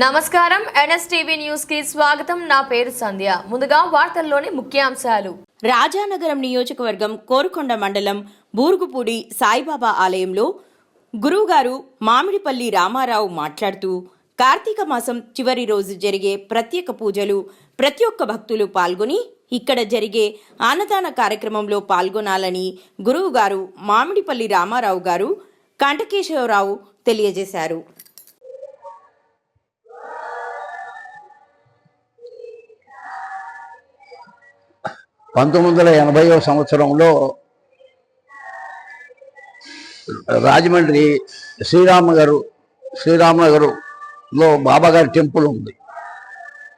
నమస్కారం. ఎన్ఎస్టీవీ న్యూస్కి స్వాగతం. నా పేరు సంధ్య. ముందుగా వార్తల్లోని ముఖ్యాంశాలు. రాజానగరం నియోజకవర్గం కోరుకొండ మండలం బూరుగుపూడి సాయిబాబా ఆలయంలో గురువుగారు మామిడిపల్లి రామారావు మాట్లాడుతూ కార్తీక మాసం చివరి రోజు జరిగే ప్రత్యేక పూజలు ప్రతి ఒక్క భక్తులు పాల్గొని ఇక్కడ జరిగే అన్నదాన కార్యక్రమంలో పాల్గొనాలని గురువుగారు మామిడిపల్లి రామారావు గారు కంటకేశ్వరరావు తెలియజేశారు. పంతొమ్మిది వందల ఎనభైవ సంవత్సరంలో రాజమండ్రి శ్రీరామ గారు శ్రీరామనగర్లో బాబాగారి టెంపుల్ ఉంది.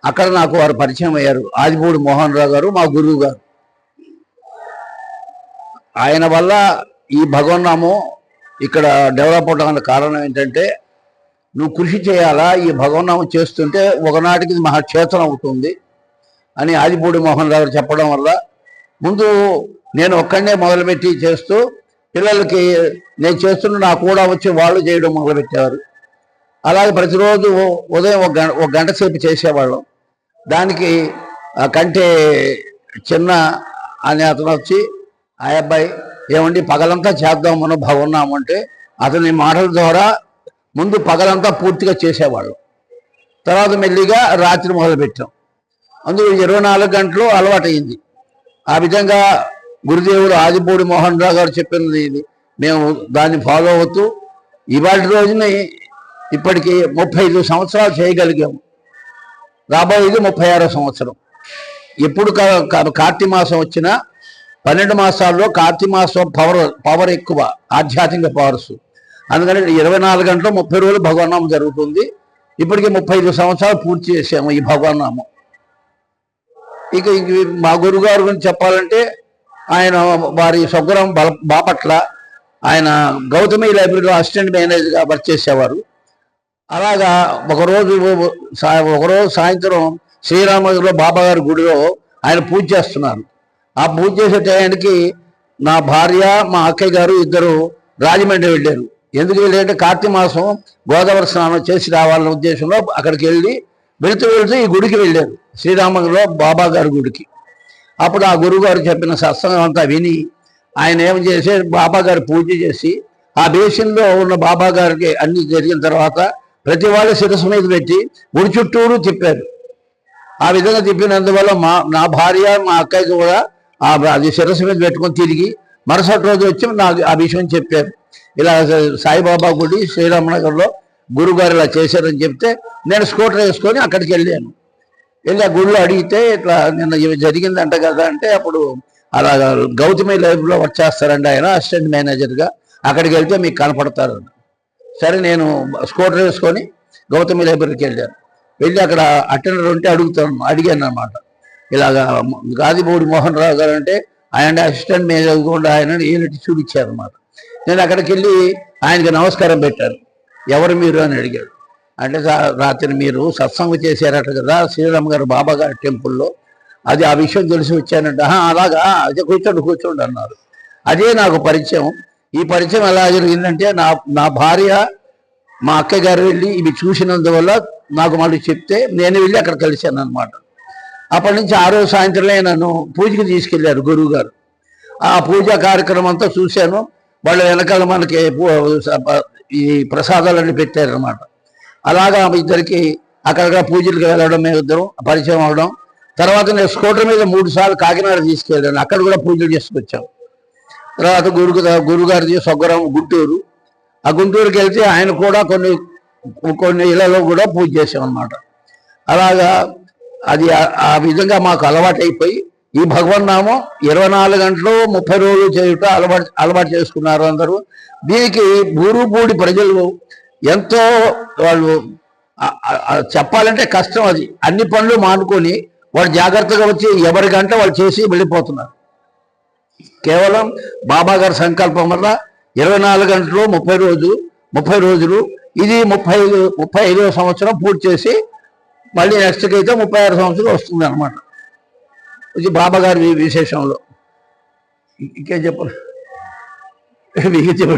అక్కడ నాకు వారు పరిచయం అయ్యారు. ఆదిపూడి మోహన్ రావు గారు మా గురువు గారు. ఆయన వల్ల ఈ భగవన్నామం ఇక్కడ డెవలప్ అవడానికి కారణం ఏంటంటే నువ్వు కృషి చేయాలా? ఈ భగవన్నామం చేస్తుంటే ఒకనాటికి మహా మహాక్షేత్రం అవుతుంది అని ఆదిపూడి మోహన్ రావు గారు చెప్పడం వల్ల ముందు నేను ఒక్కడనే మొదలుపెట్టి చేస్తూ పిల్లలకి నేను చేస్తున్న నా కూడా వచ్చి వాళ్ళు చేయడం మొదలుపెట్టేవారు అలాగే ప్రతిరోజు ఉదయం ఒక గంట ఒక గంట సేపు చేసేవాళ్ళం. దానికి కంటే చిన్న అనే అతను వచ్చి ఆ అబ్బాయి ఏమండి పగలంతా చేద్దాం మనం బాగున్నాము అంటే అతని మాటల ద్వారా ముందు పగలంతా పూర్తిగా చేసేవాళ్ళం. తర్వాత మెల్లిగా రాత్రి మొదలుపెట్టాం. అందులో ఇరవై నాలుగు గంటలు అలవాటైంది ఆ విధంగా గురుదేవుడు ఆదిపూడి మోహన్ రావు గారు చెప్పినది ఇది. మేము దాన్ని ఫాలో అవుతూ ఇవాటి రోజుని ఇప్పటికి ముప్పై ఐదు సంవత్సరాలు చేయగలిగాము. రాబోయేది ముప్పై ఆరో సంవత్సరం. ఎప్పుడు కార్తీ మాసం వచ్చినా పన్నెండు మాసాల్లో కార్తీ మాసం పవర్ పవర్ ఎక్కువ ఆధ్యాత్మిక పవర్స్. అందుకని ఇరవై నాలుగు గంటలు ముప్పై రోజులు భగవన్నామం జరుగుతుంది. ఇప్పటికి ముప్పై ఐదు సంవత్సరాలు పూర్తి చేసాము ఈ భగవన్నామం. ఇక మా గురుగారు గురించి చెప్పాలంటే ఆయన వారి స్వగ్రం బల బాపట్ల. ఆయన గౌతమి లైబ్రరీలో అసిస్టెంట్ మేనేజర్గా వర్క్ చేసేవారు. అలాగా ఒకరోజు ఒకరోజు సాయంత్రం శ్రీరామగిరిలో బాబాగారి గుడిలో ఆయన పూజ చేస్తున్నారు. ఆ పూజ చేసే టయానికి నా భార్య మా అక్కయ్య గారు ఇద్దరు రాజమండ్రి వెళ్ళారు. ఎందుకు వెళ్ళారంటే కార్తీక మాసం గోదావరి స్నానం చేసి రావాలనే ఉద్దేశంలో అక్కడికి వెళ్ళి వెళుతూ వెళుతూ ఈ గుడికి వెళ్ళారు. శ్రీరామంలో బాబా గారి గుడికి. అప్పుడు ఆ గురుగారు చెప్పిన సత్సంగం అంతా విని ఆయన ఏం చేసి బాబా గారు పూజ చేసి ఆ బేసిన్లో ఉన్న బాబా గారికి అన్ని జరిగిన తర్వాత ప్రతి వాళ్ళు శిరస్సు మీద పెట్టి గుడి చుట్టూరు తిప్పారు. ఆ విధంగా తిప్పినందువల్ల మా నా భార్య మా అక్కయ్య కూడా ఆ అది శిరస్సు మీద పెట్టుకొని తిరిగి మరుసటి రోజు వచ్చి నాకు ఆ విషయం చెప్పారు. ఇలా సాయిబాబా గుడి శ్రీరామనగర్లో గురుగారు ఇలా చేశారని చెప్తే నేను స్కూటర్ వేసుకొని అక్కడికి వెళ్ళాను. వెళ్ళి ఆ గుడిలో అడిగితే ఇట్లా నిన్న ఇవి జరిగిందంట కదా అంటే అప్పుడు అలా గౌతమి లైఫ్లో వర్క్ చేస్తారండి ఆయన అసిస్టెంట్ మేనేజర్గా. అక్కడికి వెళ్తే మీకు కనపడతారు. సరే నేను స్కూటర్ వేసుకొని గౌతమి లైబ్రరీకి వెళ్ళాను. వెళ్ళి అక్కడ అటెండర్ ఉంటే అడుగుతాను అడిగాను అనమాట ఇలాగా గాదిపూడి మోహన్ రావు గారు అంటే ఆయన అసిస్టెంట్ మేనేజర్ కూడా ఆయన చూపించారు అనమాట నేను అక్కడికి వెళ్ళి ఆయనకి నమస్కారం పెట్టాను. ఎవరు మీరు అని అడిగాడు. అంటే రాత్రి మీరు సత్సంగం చేశారట కదా శ్రీరామ్ గారు బాబా గారి టెంపుల్లో అది ఆ విషయం తెలిసి వచ్చానంట అలాగా? అదే కూర్చోండి కూర్చోండి అన్నారు. అదే నాకు పరిచయం. ఈ పరిచయం ఎలా జరిగిందంటే నా నా భార్య మా అక్క గారు వెళ్ళి ఇవి చూసినందువల్ల నాకు మళ్ళీ చెప్తే నేను వెళ్ళి అక్కడ కలిశాను అనమాట అప్పటి నుంచి ఆ రోజు సాయంత్రమే నన్ను పూజకి తీసుకెళ్ళారు గురువు గారు ఆ పూజా కార్యక్రమం అంతా చూశాను. వాళ్ళ వెనకాల మనకి ఈ ప్రసాదాలన్నీ పెట్టారనమాట అలాగా ఇద్దరికి అక్కడక్కడ పూజలకు వెళ్ళడం మేము ఇద్దరం పరిచయం అవడం తర్వాత నేను స్కూటర్ మీద మూడు సార్లు కాకినాడ తీసుకెళ్ళాను. అక్కడ కూడా పూజలు చేసుకొచ్చాం. తర్వాత గురు గురుగారిది సొగ్గరం గుంటూరు. ఆ గుంటూరుకి వెళ్తే ఆయన కూడా కొన్ని కొన్ని ఇళ్ళలో కూడా పూజ చేసాం అనమాట అలాగా అది ఆ- ఆ విధంగా మాకు అలవాటు అయిపోయి ఈ భగవన్నామం ఇరవై నాలుగు గంటలు ముప్పై రోజులు చేయుట అలవాటు అలవాటు చేసుకున్నారు అందరూ. దీనికి బూరుపూడి ప్రజలు ఎంతో వాళ్ళు చెప్పాలంటే కష్టం అది. అన్ని పనులు మానుకొని వాళ్ళు జాగ్రత్తగా వచ్చి ఎవరి గంట వాళ్ళు చేసి వెళ్ళిపోతున్నారు. కేవలం బాబా గారి సంకల్పం వల్ల ఇరవై నాలుగు గంటలు ముప్పై రోజు ముప్పై రోజులు ఇది ముప్పై ఐదు ముప్పై ఐదవ సంవత్సరం పూర్తి చేసి మళ్ళీ నెక్స్ట్కి అయితే ముప్పై ఆరు సంవత్సరం వస్తుంది అనమాట ఇది బాబా గారి విశేషంలో. ఇంకేం చెప్పాలి? మీకు చెప్పు